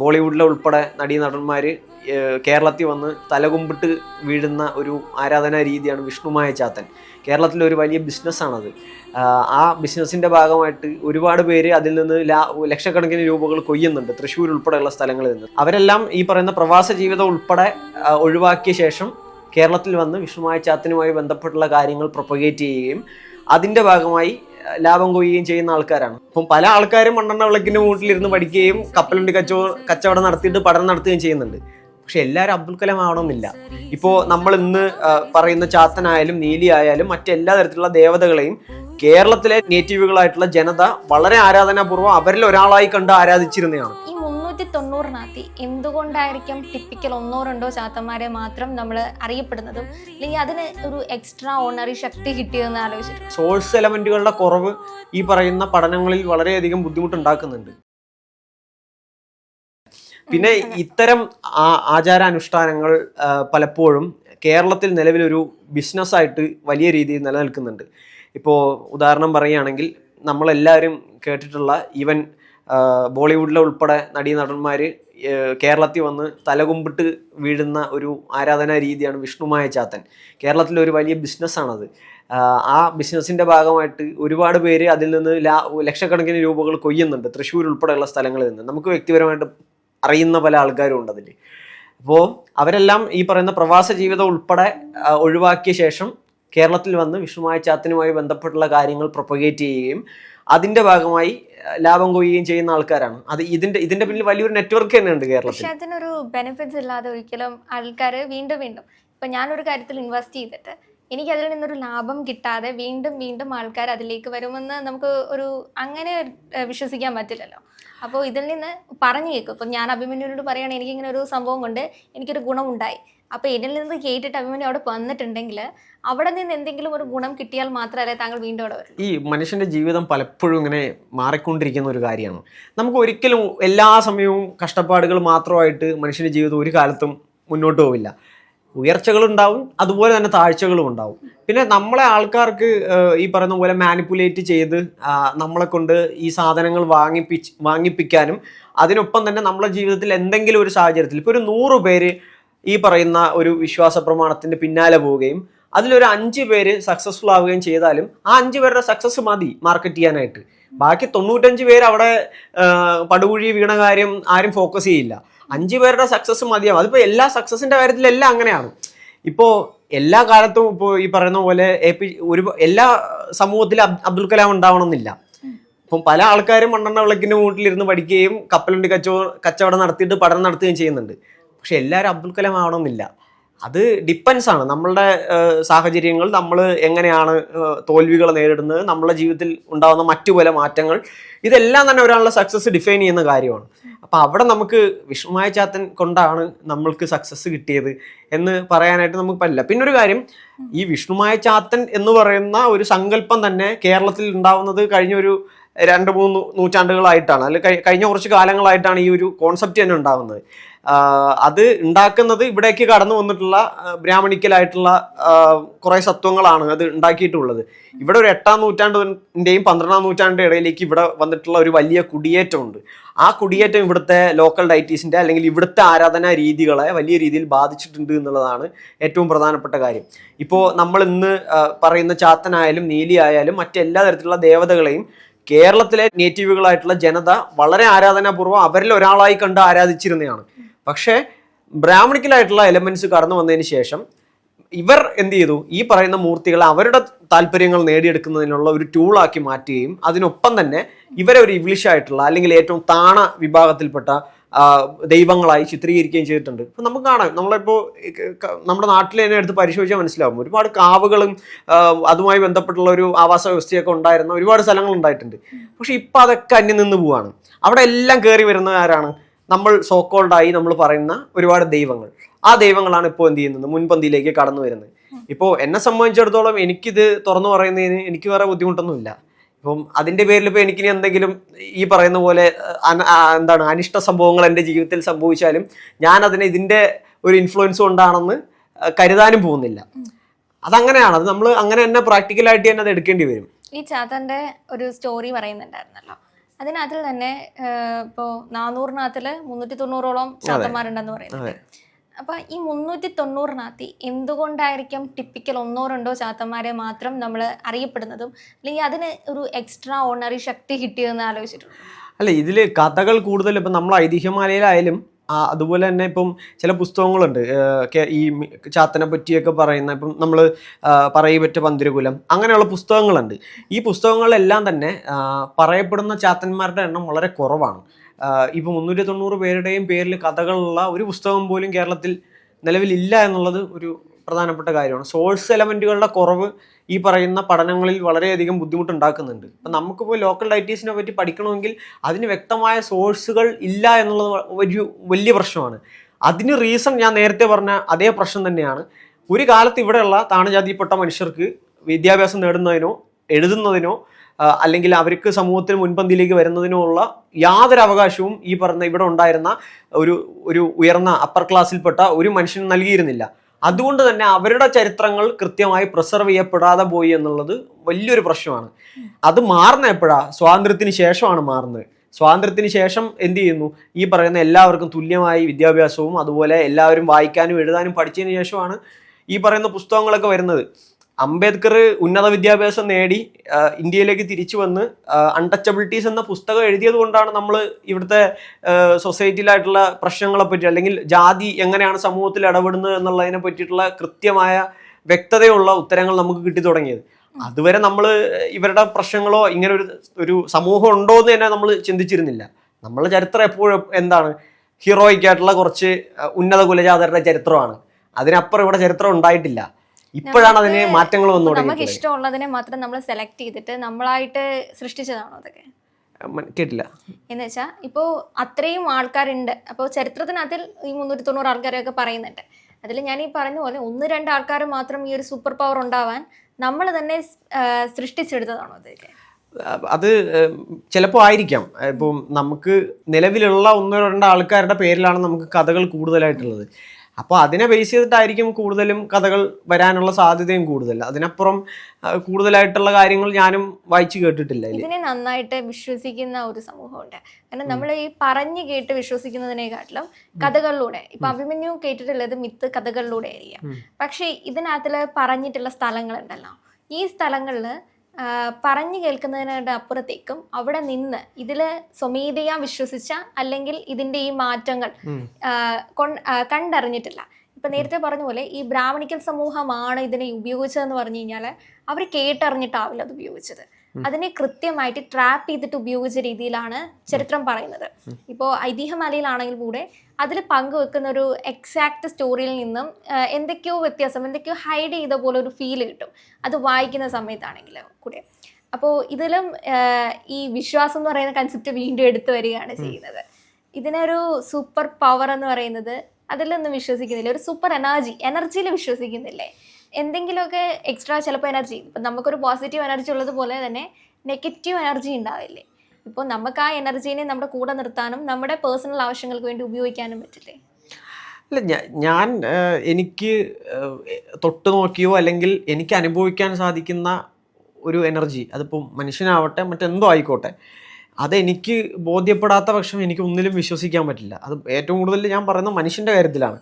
ബോളിവുഡിലെ ഉൾപ്പെടെ നടീനടന്മാർ കേരളത്തിൽ വന്ന് തലകുമ്പിട്ട് വീഴുന്ന ഒരു ആരാധനാ രീതിയാണ് വിഷ്ണുമായ ചാത്തൻ. കേരളത്തിലെ ഒരു വലിയ ബിസിനസ്സാണത്. ആ ബിസിനസ്സിന്റെ ഭാഗമായിട്ട് ഒരുപാട് പേര് അതിൽ നിന്ന് ലാ ലക്ഷക്കണക്കിന് രൂപകൾ കൊയ്യുന്നുണ്ട് തൃശ്ശൂർ ഉൾപ്പെടെയുള്ള സ്ഥലങ്ങളിൽ നിന്ന്. അവരെല്ലാം ഈ പറയുന്ന പ്രവാസ ജീവിതം ഉൾപ്പെടെ ഒഴിവാക്കിയ ശേഷം കേരളത്തിൽ വന്ന് വിഷ്ണുമായ ചാത്തനുമായി ബന്ധപ്പെട്ടുള്ള കാര്യങ്ങൾ പ്രൊപ്പഗേറ്റ് ചെയ്യുകയും അതിന്റെ ഭാഗമായി ലാഭം കൊയ്യുകയും ചെയ്യുന്ന ആൾക്കാരാണ്. അപ്പം പല ആൾക്കാരും മണ്ണെണ്ണ വിളക്കിന്റെ മൂട്ടിലിരുന്ന് പഠിക്കുകയും കപ്പലുണ്ടി കച്ചോ കച്ചവടം നടത്തിയിട്ട് പഠനം നടത്തുകയും ചെയ്യുന്നുണ്ട്. പക്ഷെ എല്ലാവരും അബ്ദുൽ കലാം ആവണമെന്നില്ല. ഇപ്പോൾ നമ്മൾ ഇന്ന് പറയുന്ന ചാത്തനായാലും നീലി ആയാലും മറ്റെല്ലാ തരത്തിലുള്ള ദേവതകളെയും കേരളത്തിലെ നേറ്റീവുകളായിട്ടുള്ള ജനത വളരെ ആരാധനാപൂർവം അവരിൽ ഒരാളായി കണ്ട് ആരാധിച്ചിരുന്നതാണ്. തൊണ്ണൂറിനകത്ത് എന്തുകൊണ്ടായിരിക്കും ടിപ്പിക്കൽ ഒന്നോ രണ്ടോ ചാത്തന്മാരെ മാത്രം നമ്മൾ അറിയപ്പെടുന്നതും? അല്ലെങ്കിൽ അതിന് ഒരു എക്സ്ട്രാ ഓണറി ശക്തി കിട്ടിയതെന്ന് ആലോചിച്ചിട്ടുണ്ട് സോഴ്സ് എലമെന്റുകളുടെ കുറവ് ഈ പറയുന്ന പഠനങ്ങളിൽ വളരെയധികം ബുദ്ധിമുട്ടുണ്ടാക്കുന്നുണ്ട്. പിന്നെ ഇത്തരം ആചാരാനുഷ്ഠാനങ്ങൾ പലപ്പോഴും കേരളത്തിൽ നിലവിലൊരു ബിസിനസ്സായിട്ട് വലിയ രീതിയിൽ നിലനിൽക്കുന്നുണ്ട്. ഇപ്പോൾ ഉദാഹരണം പറയുകയാണെങ്കിൽ നമ്മളെല്ലാവരും കേട്ടിട്ടുള്ള ഈവൻ ബോളിവുഡിലെ ഉൾപ്പെടെ നടീ നടന്മാർ കേരളത്തിൽ വന്ന് തലകുമ്പിട്ട് വീഴുന്ന ഒരു ആരാധനാ രീതിയാണ് വിഷ്ണുമായ ചാത്തൻ. കേരളത്തിലെ ഒരു വലിയ ബിസിനസ്സാണത്. ആ ബിസിനസ്സിന്റെ ഭാഗമായിട്ട് ഒരുപാട് പേര് അതിൽ നിന്ന് ലാ ലക്ഷക്കണക്കിന് രൂപകൾ കൊയ്യുന്നുണ്ട് തൃശ്ശൂർ ഉൾപ്പെടെയുള്ള സ്ഥലങ്ങളിൽ നിന്ന്. നമുക്ക് വ്യക്തിപരമായിട്ട് അറിയുന്ന പല ആൾക്കാരും ഉണ്ട് അതിൽ അപ്പോൾ അവരെല്ലാം ഈ പറയുന്ന പ്രവാസ ജീവിതം ഉൾപ്പെടെ ഒഴിവാക്കിയ ശേഷം കേരളത്തിൽ വന്ന് വിഷ്ണുമായ ചാത്തനുമായി ബന്ധപ്പെട്ടുള്ള കാര്യങ്ങൾ പ്രൊപ്പഗേറ്റ് ചെയ്യുകയും അതിന്റെ ഭാഗമായി ലാഭം കൊയ്യുകയും ചെയ്യുന്ന ആൾക്കാരാണ്. അത് ഇതിന്റെ ഇതിന്റെ പിന്നിൽ വലിയൊരു നെറ്റ്വർക്ക് തന്നെയുണ്ട് കേരളത്തിൽ. അതിനൊരു ബെനിഫിറ്റ്സ് ഇല്ലാതെ ഒരിക്കലും ആൾക്കാർ വീണ്ടും വീണ്ടും ഇപ്പൊ ഞാനൊരു കാര്യത്തിൽ ഇൻവെസ്റ്റ് ചെയ്തിട്ട് എനിക്ക് അതിൽ നിന്നൊരു ലാഭം കിട്ടാതെ വീണ്ടും വീണ്ടും ആൾക്കാർ അതിലേക്ക് വരുമെന്ന് നമുക്ക് ഒരു അങ്ങനെ വിശ്വസിക്കാൻ പറ്റില്ലല്ലോ. അപ്പോൾ ഇതിൽ നിന്ന് പറഞ്ഞു കേൾക്കും. ഇപ്പം ഞാൻ അഭിമന്യുവിനോട് പറയുകയാണെങ്കിൽ എനിക്കിങ്ങനെ ഒരു സംഭവം കൊണ്ട് എനിക്കൊരു ഗുണമുണ്ടായി. അപ്പോൾ ഇതിൽ നിന്ന് കേട്ടിട്ട് അഭിമന്യു അവിടെ വന്നിട്ടുണ്ടെങ്കിൽ അവിടെ നിന്ന് എന്തെങ്കിലും ഒരു ഗുണം കിട്ടിയാൽ മാത്രമല്ലേ താങ്കൾ വീണ്ടും അവിടെ വരും ഈ മനുഷ്യന്റെ ജീവിതം പലപ്പോഴും ഇങ്ങനെ മാറിക്കൊണ്ടിരിക്കുന്ന ഒരു കാര്യമാണ്. നമുക്ക് ഒരിക്കലും എല്ലാ സമയവും കഷ്ടപ്പാടുകൾ മാത്രമായിട്ട് മനുഷ്യന്റെ ജീവിതം ഒരു കാലത്തും മുന്നോട്ട് പോവില്ല. ഉയർച്ചകളുണ്ടാവും അതുപോലെ തന്നെ താഴ്ചകളും ഉണ്ടാവും. പിന്നെ നമ്മളെ ആൾക്കാർക്ക് ഈ പറയുന്ന പോലെ മാനിപ്പുലേറ്റ് ചെയ്ത് നമ്മളെ കൊണ്ട് ഈ സാധനങ്ങൾ വാങ്ങിപ്പിച്ച് വാങ്ങിപ്പിക്കാനും അതിനൊപ്പം തന്നെ നമ്മുടെ ജീവിതത്തിൽ എന്തെങ്കിലും ഒരു സാഹചര്യത്തിൽ ഇപ്പോൾ ഒരു നൂറ് പേര് ഈ പറയുന്ന ഒരു വിശ്വാസ പ്രമാണത്തിന്റെ പിന്നാലെ പോവുകയും അതിലൊരു അഞ്ച് പേര് സക്സസ്ഫുൾ ആവുകയും ചെയ്താലും ആ അഞ്ച് പേരുടെ സക്സസ് മതി മാർക്കറ്റ് ചെയ്യാനായിട്ട്. ബാക്കി തൊണ്ണൂറ്റഞ്ച് പേര് അവിടെ പടുകുഴി വീണ കാര്യം ആരും ഫോക്കസ് ചെയ്യില്ല. അഞ്ച് പേരുടെ സക്സസ് മതിയാവും. അതിപ്പോൾ എല്ലാ സക്സസിന്റെ കാര്യത്തിലെല്ലാം അങ്ങനെയാണ്. ഇപ്പോ എല്ലാ കാലത്തും ഇപ്പോ ഈ പറയുന്ന പോലെ എ പി ഒരു എല്ലാ സമൂഹത്തിലും അബ്ദുൽ കലാം ഉണ്ടാവണമെന്നില്ല. ഇപ്പം പല ആൾക്കാരും മണ്ണെണ്ണ വിളക്കിന്റെ മൂട്ടിലിരുന്ന് പഠിക്കുകയും കപ്പലുണ്ടി കച്ചോ കച്ചവടം നടത്തിയിട്ട് പഠനം നടത്തുകയും ചെയ്യുന്നുണ്ട്. പക്ഷെ എല്ലാവരും അബ്ദുൽ കലാം ആവണമെന്നില്ല. അത് ഡിപ്പെൻസ് ആണ്. നമ്മളുടെ സാഹചര്യങ്ങൾ നമ്മൾ എങ്ങനെയാണ് തോൽവികൾ നേരിടുന്നത് നമ്മളുടെ ജീവിതത്തിൽ ഉണ്ടാകുന്ന മറ്റു പല മാറ്റങ്ങൾ ഇതെല്ലാം തന്നെ ഒരാളുടെ സക്സസ് ഡിഫൈൻ ചെയ്യുന്ന കാര്യമാണ്. അപ്പം അവിടെ നമുക്ക് വിഷ്ണുമായ ചാത്തൻ കൊണ്ടാണ് നമ്മൾക്ക് സക്സസ് കിട്ടിയത് എന്ന് പറയാനായിട്ട് നമുക്ക് പറ്റില്ല. പിന്നെ ഒരു കാര്യം ഈ വിഷ്ണുമായ ചാത്തൻ എന്ന് പറയുന്ന ഒരു സങ്കല്പം തന്നെ കേരളത്തിൽ ഉണ്ടാവുന്നത് കഴിഞ്ഞ ഒരു രണ്ട് മൂന്ന് നൂറ്റാണ്ടുകളായിട്ടാണ് അല്ലെങ്കിൽ കഴിഞ്ഞ കുറച്ച് കാലങ്ങളായിട്ടാണ് ഈ ഒരു കോൺസെപ്റ്റ് തന്നെ ഉണ്ടാകുന്നത് അത് ഉണ്ടാക്കുന്നത് ഇവിടേക്ക് കടന്നു വന്നിട്ടുള്ള ബ്രാഹ്മണിക്കലായിട്ടുള്ള കുറെ സത്വങ്ങളാണ് അത് ഉണ്ടാക്കിയിട്ടുള്ളത്. ഇവിടെ ഒരു എട്ടാം നൂറ്റാണ്ടിന്റെയും പന്ത്രണ്ടാം നൂറ്റാണ്ടിന്റെ ഇടയിലേക്ക് ഇവിടെ വന്നിട്ടുള്ള ഒരു വലിയ കുടിയേറ്റമുണ്ട്. ആ കുടിയേറ്റം ഇവിടുത്തെ ലോക്കൽ ഡൈറ്റീസിന്റെ അല്ലെങ്കിൽ ഇവിടുത്തെ ആരാധനാ രീതികളെ വലിയ രീതിയിൽ ബാധിച്ചിട്ടുണ്ട് എന്നുള്ളതാണ് ഏറ്റവും പ്രധാനപ്പെട്ട കാര്യം. ഇപ്പോൾ നമ്മൾ ഇന്ന് പറയുന്ന ചാത്തനായാലും നീലി ആയാലും മറ്റെല്ലാ തരത്തിലുള്ള ദേവതകളെയും കേരളത്തിലെ നേറ്റീവുകളായിട്ടുള്ള ജനത വളരെ ആരാധനാപൂർവം അവരിൽ ഒരാളായി കണ്ട് ആരാധിച്ചിരുന്നതാണ്. പക്ഷേ ബ്രാഹ്മണിക്കലായിട്ടുള്ള എലമെന്റ്സ് കടന്നു വന്നതിന് ശേഷം ഇവർ എന്ത് ചെയ്തു? ഈ പറയുന്ന മൂർത്തികളെ അവരുടെ താല്പര്യങ്ങൾ നേടിയെടുക്കുന്നതിനുള്ള ഒരു ടൂളാക്കി മാറ്റുകയും അതിനൊപ്പം തന്നെ ഇവരെ ഒരു ഇംഗ്ലീഷായിട്ടുള്ള അല്ലെങ്കിൽ ഏറ്റവും താണ വിഭാഗത്തിൽപ്പെട്ട ദൈവങ്ങളായി ചിത്രീകരിക്കുകയും ചെയ്തിട്ടുണ്ട്. ഇപ്പം നമുക്ക് കാണാം. നമ്മളിപ്പോൾ നമ്മുടെ നാട്ടിൽ തന്നെ എടുത്ത് പരിശോധിച്ചാൽ മനസ്സിലാവും. ഒരുപാട് കാവുകളും അതുമായി ബന്ധപ്പെട്ടുള്ള ഒരു ആവാസ വ്യവസ്ഥയൊക്കെ ഉണ്ടായിരുന്ന ഒരുപാട് സ്ഥലങ്ങൾ ഉണ്ടായിട്ടുണ്ട്. പക്ഷെ ഇപ്പം അതൊക്കെ അന്യം നിന്ന് പോവാണ്. അവിടെ എല്ലാം കയറി വരുന്ന ആരാണ് നമ്മൾ സോക്കോൾഡായി നമ്മൾ പറയുന്ന ഒരുപാട് ദൈവങ്ങൾ. ആ ദൈവങ്ങളാണ് ഇപ്പോൾ എന്ത് ചെയ്യുന്നത്? മുൻപന്തിയിലേക്ക് കടന്നു വരുന്നത്. ഇപ്പോൾ എന്നെ സംബന്ധിച്ചിടത്തോളം എനിക്കിത് തുറന്നു പറയുന്നതിന് എനിക്ക് വേറെ ബുദ്ധിമുട്ടൊന്നുമില്ല. ഇപ്പം അതിന്റെ പേരിൽ ഇപ്പോൾ എനിക്കിനി എന്തെങ്കിലും ഈ പറയുന്ന പോലെ എന്താണ് അനിഷ്ട സംഭവങ്ങൾ എന്റെ ജീവിതത്തിൽ സംഭവിച്ചാലും ഞാൻ അതിനെ ഇതിന്റെ ഒരു ഇൻഫ്ലുവൻസ് കൊണ്ടാണെന്ന് കരുതാനും പോകുന്നില്ല. അതങ്ങനെയാണ്. അത് നമ്മൾ അങ്ങനെ തന്നെ പ്രാക്ടിക്കലായിട്ട് തന്നെ അത് എടുക്കേണ്ടി വരും. ഈ ചാത്തന്റെ ഒരു സ്റ്റോറി പറയുന്നുണ്ടായിരുന്നല്ലോ. അതിനകത്തിൽ തന്നെ ഇപ്പോൾ നാനൂറിനകത്തിൽ മുന്നൂറ്റി തൊണ്ണൂറോളം ചാത്തന്മാരുണ്ടെന്ന് പറയുന്നത്. അപ്പൊ ഈ മുന്നൂറ്റി തൊണ്ണൂറിനകത്ത് എന്തുകൊണ്ടായിരിക്കും ടിപ്പിക്കൽ ഒന്നോ രണ്ടോ ചാത്തന്മാരെ മാത്രം നമ്മൾ അറിയപ്പെടുന്നതും അല്ലെങ്കിൽ അതിന് ഒരു എക്സ്ട്രാ ഓണറി ശക്തി കിട്ടിയതെന്ന് ആലോചിച്ചിട്ടുണ്ട്? അല്ല ഇതിൽ കഥകൾ കൂടുതൽ ഇപ്പം നമ്മൾ ഐതിഹ്യമാലയിലായാലും അതുപോലെ തന്നെ ഇപ്പം ചില പുസ്തകങ്ങളുണ്ട് ഈ ചാത്തനെ പറ്റിയൊക്കെ പറയുന്ന ഇപ്പം നമ്മൾ പറയപറ്റ പന്തിരകുലം അങ്ങനെയുള്ള പുസ്തകങ്ങളുണ്ട്. ഈ പുസ്തകങ്ങളെല്ലാം തന്നെ പറയപ്പെടുന്ന ചാത്തന്മാരുടെ എണ്ണം വളരെ കുറവാണ്. ഇപ്പം മുന്നൂറ്റി തൊണ്ണൂറ് പേരുടെയും പേരിൽ കഥകളുള്ള ഒരു പുസ്തകം പോലും കേരളത്തിൽ നിലവിലില്ല എന്നുള്ളത് ഒരു പ്രധാനപ്പെട്ട കാര്യമാണ്. സോഴ്സ് എലമെന്റുകളുടെ കുറവ് ഈ പറയുന്ന പഠനങ്ങളിൽ വളരെയധികം ബുദ്ധിമുട്ടുണ്ടാക്കുന്നുണ്ട്. അപ്പം നമുക്കിപ്പോൾ ലോക്കൽ ഡയറ്റീസിനെ പറ്റി പഠിക്കണമെങ്കിൽ അതിന് വ്യക്തമായ സോഴ്സുകൾ ഇല്ല എന്നുള്ളത് ഒരു വലിയ പ്രശ്നമാണ്. അതിന് റീസൺ ഞാൻ നേരത്തെ പറഞ്ഞ അതേ പ്രശ്നം തന്നെയാണ്. ഒരു കാലത്ത് ഇവിടെയുള്ള താണജാതിയിൽപ്പെട്ട മനുഷ്യർക്ക് വിദ്യാഭ്യാസം നേടുന്നതിനോ എഴുതുന്നതിനോ അല്ലെങ്കിൽ അവർക്ക് സമൂഹത്തിന് മുൻപന്തിയിലേക്ക് വരുന്നതിനോ ഉള്ള യാതൊരു അവകാശവും ഈ പറഞ്ഞ ഇവിടെ ഉണ്ടായിരുന്ന ഒരു ഒരു ഉയർന്ന അപ്പർ ക്ലാസ്സിൽപ്പെട്ട ഒരു മനുഷ്യന് നൽകിയിരുന്നില്ല. അതുകൊണ്ട് തന്നെ അവരുടെ ചരിത്രങ്ങൾ കൃത്യമായി പ്രിസർവ് ചെയ്യപ്പെടാതെ പോയി എന്നുള്ളത് വലിയൊരു പ്രശ്നമാണ്. അത് മാറുന്ന എപ്പോഴാ? സ്വാതന്ത്ര്യത്തിന് ശേഷമാണ് മാറുന്നത്. സ്വാതന്ത്ര്യത്തിന് ശേഷം എന്ത് ചെയ്യുന്നു? ഈ പറയുന്ന എല്ലാവർക്കും തുല്യമായി വിദ്യാഭ്യാസവും അതുപോലെ എല്ലാവരും വായിക്കാനും എഴുതാനും പഠിച്ചതിന് ശേഷമാണ് ഈ പറയുന്ന പുസ്തകങ്ങളൊക്കെ വരുന്നത്. അംബേദ്കർ ഉന്നത വിദ്യാഭ്യാസം നേടി ഇന്ത്യയിലേക്ക് തിരിച്ചു വന്ന് അൺടച്ചബിലിറ്റീസ് എന്ന പുസ്തകം എഴുതിയത് കൊണ്ടാണ് നമ്മൾ ഇവിടുത്തെ സൊസൈറ്റിയിലായിട്ടുള്ള പ്രശ്നങ്ങളെ പറ്റി അല്ലെങ്കിൽ ജാതി എങ്ങനെയാണ് സമൂഹത്തിൽ ഇടപെടുന്നത് എന്നുള്ളതിനെ പറ്റിയിട്ടുള്ള കൃത്യമായ വ്യക്തതയുള്ള ഉത്തരങ്ങൾ നമുക്ക് കിട്ടി തുടങ്ങിയത്. അതുവരെ നമ്മൾ ഇവരുടെ പ്രശ്നങ്ങളോ ഇങ്ങനെ ഒരു ഒരു സമൂഹം ഉണ്ടോ എന്ന് തന്നെ നമ്മൾ ചിന്തിച്ചിരുന്നില്ല. നമ്മളെ ചരിത്രം എപ്പോഴും എന്താണ്? ഹീറോയിക്കായിട്ടുള്ള കുറച്ച് ഉന്നത കുലജാതരുടെ ചരിത്രമാണ്. അതിനപ്പുറം ഇവിടെ ചരിത്രം ഉണ്ടായിട്ടില്ല. ഇപ്പോഴാണ് അതിനെ മാറ്റങ്ങൾ വന്നു നമുക്ക് ഇഷ്ടമുള്ളതിനെ മാത്രം നമ്മൾ സെലക്ട് ചെയ്തിട്ട് നമ്മളായിട്ട് സൃഷ്ടിച്ചതാണോ അതൊക്കെ? കേട്ടില്ല. എന്ന് വെച്ചാ ഇപ്പോൾ അത്രയും ആൾക്കാരുണ്ട്. അപ്പോൾ ചരിത്രത്തിനകത്തിൽ ഈ മുന്നൂറ്റി തൊണ്ണൂറ് ആൾക്കാരെയൊക്കെ പറയുന്നുണ്ട്. അതിൽ ഞാൻ ഈ പറഞ്ഞ പോലെ ഒന്ന് രണ്ട് ആൾക്കാർ മാത്രം ഈ ഒരു സൂപ്പർ പവർ ഉണ്ടാവാൻ നമ്മൾ തന്നെ സൃഷ്ടിച്ചെടുത്തതാണോ അതൊക്കെ? അത് ചിലപ്പോൾ ആയിരിക്കാം. ഇപ്പം നമുക്ക് നിലവിലുള്ള ഒന്നോ രണ്ടോ ആൾക്കാരുടെ പേരിലാണ് നമുക്ക് കഥകൾ കൂടുതലായിട്ടുള്ളത്. അപ്പോൾ അതിനെ ബേസ് ചെയ്തിട്ടായിരിക്കും കൂടുതലും കഥകൾ വരാനുള്ള സാധ്യതയും കൂടുതൽ. അതിനപ്പുറം കൂടുതലായിട്ടുള്ള കാര്യങ്ങൾ ഞാനും വായിച്ചു കേട്ടിട്ടില്ല ഇതിനെ നന്നായിട്ട് വിശ്വസിക്കുന്ന ഒരു സമൂഹമുണ്ട്. കാരണം നമ്മൾ ഈ പറഞ്ഞു കേട്ട് വിശ്വസിക്കുന്നതിനെക്കാട്ടിലും കഥകളിലൂടെ ഇപ്പൊ അഭിമന്യു കേട്ടിട്ടുള്ളത് മിത്ത് കഥകളിലൂടെ ആയിരിക്കാം പക്ഷേ ഇതിനകത്തിൽ പറഞ്ഞിട്ടുള്ള സ്ഥലങ്ങളുണ്ടല്ലോ. ഈ സ്ഥലങ്ങളിൽ പറഞ്ഞു കേൾക്കുന്നതിനോട് അപ്പുറത്തേക്കും അവിടെ നിന്ന് ഇതിൽ സ്വമേധയാ വിശ്വസിച്ച അല്ലെങ്കിൽ ഇതിന്റെ ഈ മാറ്റങ്ങൾ കണ്ടറിഞ്ഞിട്ടില്ല. ഇപ്പൊ നേരത്തെ പറഞ്ഞ പോലെ ഈ ബ്രാഹ്മണിക്കൽ സമൂഹമാണ് ഇതിനെ ഉപയോഗിച്ചതെന്ന് പറഞ്ഞു കഴിഞ്ഞാൽ അവർ കേട്ടറിഞ്ഞിട്ടാവില്ല അത് ഉപയോഗിച്ചത്. അതിനെ കൃത്യമായിട്ട് ട്രാപ്പ് ചെയ്തിട്ട് ഉപയോഗിച്ച രീതിയിലാണ് ചരിത്രം പറയുന്നത്. ഇപ്പോൾ ഐതിഹ്യമലയിലാണെങ്കിൽ കൂടെ അതിൽ പങ്കുവെക്കുന്ന ഒരു എക്സാക്ട് സ്റ്റോറിയിൽ നിന്നും എന്തൊക്കെയോ വ്യത്യാസം എന്തൊക്കെയോ ഹൈഡ് ചെയ്ത പോലെ ഒരു ഫീൽ കിട്ടും. അത് വായിക്കുന്ന സമയത്താണെങ്കിൽ കൂടെ. അപ്പോൾ ഇതിലും ഈ വിശ്വാസം എന്ന് പറയുന്ന കൺസെപ്റ്റ് വീണ്ടും എടുത്തു വരികയാണ് ചെയ്യുന്നത്. ഇതിനൊരു സൂപ്പർ പവർ എന്ന് പറയുന്നത് അതിലൊന്നും വിശ്വസിക്കുന്നില്ല. ഒരു സൂപ്പർ എനർജി എനർജിയിൽ വിശ്വസിക്കുന്നില്ലേ? എന്തെങ്കിലുമൊക്കെ എക്സ്ട്രാ ചിലപ്പോൾ എനർജി ഇപ്പം നമുക്കൊരു പോസിറ്റീവ് എനർജി ഉള്ളത് പോലെ തന്നെ നെഗറ്റീവ് എനർജി ഉണ്ടാവില്ലേ? ഇപ്പോൾ നമുക്ക് ആ എനർജീനെ നമ്മുടെ കൂടെ നിർത്താനും നമ്മുടെ പേഴ്സണൽ ആവശ്യങ്ങൾക്ക് വേണ്ടി ഉപയോഗിക്കാനും പറ്റില്ലേ? അല്ല ഞാൻ എനിക്ക് തൊട്ട് നോക്കിയോ അല്ലെങ്കിൽ എനിക്ക് അനുഭവിക്കാൻ സാധിക്കുന്ന ഒരു എനർജി അതിപ്പോൾ മനുഷ്യനാവട്ടെ മറ്റെന്തോ ആയിക്കോട്ടെ അതെനിക്ക് ബോധ്യപ്പെടാത്ത പക്ഷം എനിക്ക് ഒന്നിലും വിശ്വസിക്കാൻ പറ്റില്ല. അത് ഏറ്റവും കൂടുതൽ ഞാൻ പറയുന്നത് മനുഷ്യന്റെ കാര്യത്തിലാണ്.